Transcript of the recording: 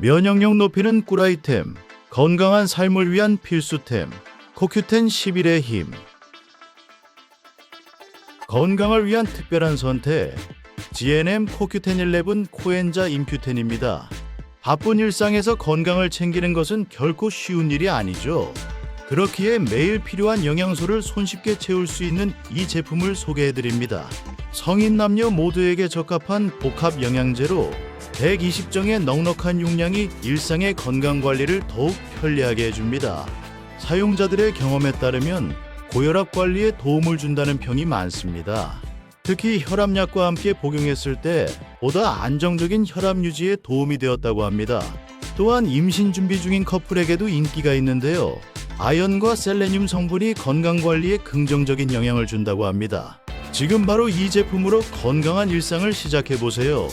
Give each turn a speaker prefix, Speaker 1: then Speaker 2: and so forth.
Speaker 1: 면역력 높이는 꿀아이템, 건강한 삶을 위한 필수템, 코큐텐 11의 힘. 건강을 위한 특별한 선택, GNM 코큐텐 11 코엔자 임퓨텐입니다. 바쁜 일상에서 건강을 챙기는 것은 결코 쉬운 일이 아니죠. 그렇기에 매일 필요한 영양소를 손쉽게 채울 수 있는 이 제품을 소개해 드립니다. 성인 남녀 모두에게 적합한 복합 영양제로 120정의 넉넉한 용량이 일상의 건강 관리를 더욱 편리하게 해줍니다. 사용자들의 경험에 따르면 고혈압 관리에 도움을 준다는 평이 많습니다. 특히 혈압약과 함께 복용했을 때 보다 안정적인 혈압 유지에 도움이 되었다고 합니다. 또한 임신 준비 중인 커플에게도 인기가 있는데요. 아연과 셀레늄 성분이 건강 관리에 긍정적인 영향을 준다고 합니다. 지금 바로 이 제품으로 건강한 일상을 시작해 보세요.